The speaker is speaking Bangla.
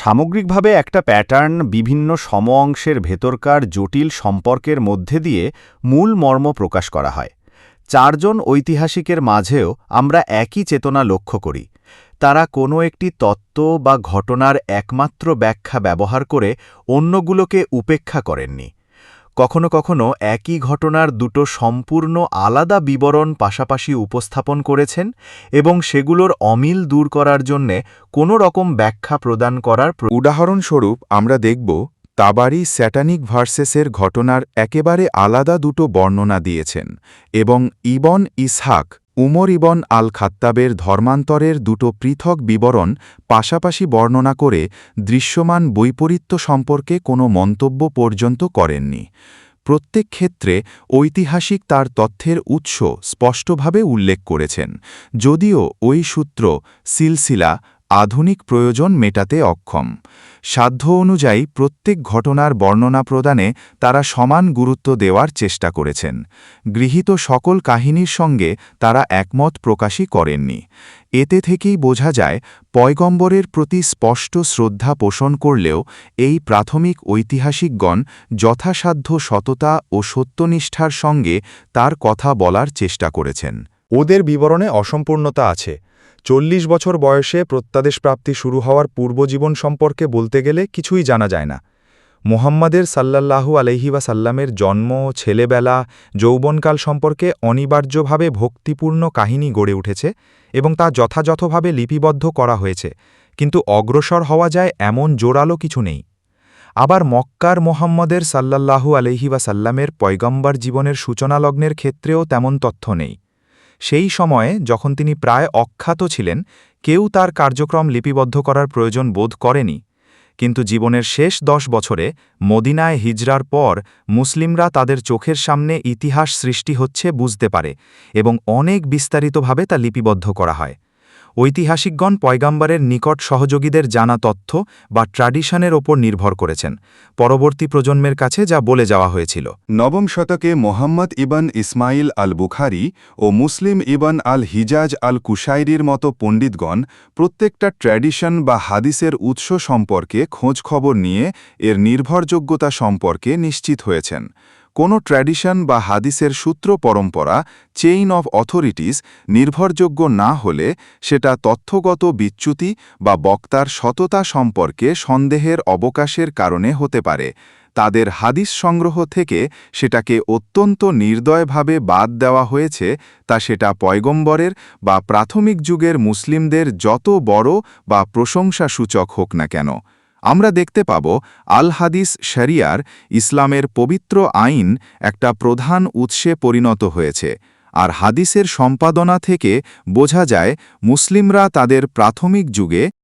সামগ্রিকভাবে একটা প্যাটার্ন বিভিন্ন সম অংশের ভেতরকার জটিল সম্পর্কের মধ্যে দিয়ে মূল মর্ম প্রকাশ করা হয়। চারজন ঐতিহাসিকের মাঝেও আমরা একই চেতনা লক্ষ্য করি। তারা কোনো একটি তত্ত্ব বা ঘটনার একমাত্র ব্যাখ্যা ব্যবহার করে অন্যগুলোকে উপেক্ষা করেননি। কখনো কখনো একই ঘটনার দুটো সম্পূর্ণ আলাদা বিবরণ পাশাপাশি উপস্থাপন করেছেন এবং সেগুলোর অমিল দূর করার জন্যে কোনো রকম ব্যাখ্যা প্রদান করার উদাহরণস্বরূপ, আমরা দেখব তাবারি স্যাটানিক ভার্সেসের ঘটনার একেবারে আলাদা দুটো বর্ণনা দিয়েছেন এবং ইবন ইসহাক উমর ইবন আল খাত্তাবের ধর্মান্তরের দুটো পৃথক বিবরণ পাশাপাশি বর্ণনা করে দৃশ্যমান বৈপরীত্য সম্পর্কে কোনো মন্তব্য পর্যন্ত করেননি। প্রত্যেক ক্ষেত্রে ঐতিহাসিক তার তথ্যের উৎস স্পষ্টভাবে উল্লেখ করেছেন। যদিও ওই সূত্র সিলসিলা আধুনিক প্রয়োজন মেটাতে অক্ষম। সাধ্য অনুযায়ী প্রত্যেক ঘটনার বর্ণনা প্রদানে তারা সমান গুরুত্ব দেওয়ার চেষ্টা করেছেন। গৃহীত সকল কাহিনীর সঙ্গে তারা একমত প্রকাশই করেননি। এতে থেকেই বোঝা যায়, পয়গম্বরের প্রতি স্পষ্ট শ্রদ্ধা পোষণ করলেও এই প্রাথমিক ঐতিহাসিকগণ যথাসাধ্য সততা ও সত্যনিষ্ঠার সঙ্গে তার কথা বলার চেষ্টা করেছেন। ওদের বিবরণে অসম্পূর্ণতা আছে। চল্লিশ বছর বয়সে প্রত্যাদেশপ্রাপ্তি শুরু হওয়ার পূর্বজীবন সম্পর্কে বলতে গেলে কিছুই জানা যায় না। মোহাম্মদের সাল্লাল্লাহু আলহিবা সাল্লামের জন্ম, ছেলেবেলা, যৌবনকাল সম্পর্কে অনিবার্যভাবে ভক্তিপূর্ণ কাহিনী গড়ে উঠেছে এবং তা যথাযথভাবে লিপিবদ্ধ করা হয়েছে, কিন্তু অগ্রসর হওয়া যায় এমন জোরালো কিছু নেই। আবার মক্কার মোহাম্মদের সাল্লাল্লাহু আলহিবা সাল্লামের পয়গম্বর জীবনের সূচনালগ্নের ক্ষেত্রেও তেমন তথ্য নেই। সেই সময়ে যখন তিনি প্রায় অখ্যাত ছিলেন, কেউ তার কার্যক্রম লিপিবদ্ধ করার প্রয়োজন বোধ করেনি। কিন্তু জীবনের শেষ দশ বছরে মদিনায় হিজরার পর মুসলিমরা তাদের চোখের সামনে ইতিহাস সৃষ্টি হচ্ছে বুঝতে পারে এবং অনেক বিস্তারিতভাবে তা লিপিবদ্ধ করা হয়। ঐতিহাসিকগণ পয়গাম্বারের নিকট সহযোগীদের জানা তথ্য বা ট্র্যাডিশনের ওপর নির্ভর করেছেন। পরবর্তী প্রজন্মের কাছে যা বলে যাওয়া হয়েছিল। নবম শতকে মোহাম্মদ ইবন ইসমাইল আল বুখারি ও মুসলিম ইবন আল হিজাজ আল কুশাইরির মতো পণ্ডিতগণ প্রত্যেকটা ট্র্যাডিশন বা হাদিসের উৎস সম্পর্কে খোঁজখবর নিয়ে এর নির্ভরযোগ্যতা সম্পর্কে নিশ্চিত হয়েছেন। কোনো ট্র্যাডিশন বা হাদিসের সূত্র পরম্পরা চেইন অফ অথরিটিস নির্ভরযোগ্য না হলে সেটা তথ্যগত বিচ্যুতি বা বক্তার সততা সম্পর্কে সন্দেহের অবকাশের কারণে হতে পারে। তাদের হাদিস সংগ্রহ থেকে সেটাকে অত্যন্ত নির্দয়ভাবে বাদ দেওয়া হয়েছে, তা সেটা পয়গম্বরের বা প্রাথমিক যুগের মুসলিমদের যত বড় বা প্রশংসাসূচক হোক না কেন। আমরা দেখতে পাব আল হাদিস শরিয়ার ইসলামের পবিত্র আইন একটা প্রধান উৎসে পরিণত হয়েছে, আর হাদিসের সম্পাদনা থেকে বোঝা যায় মুসলিমরা তাদের প্রাথমিক যুগে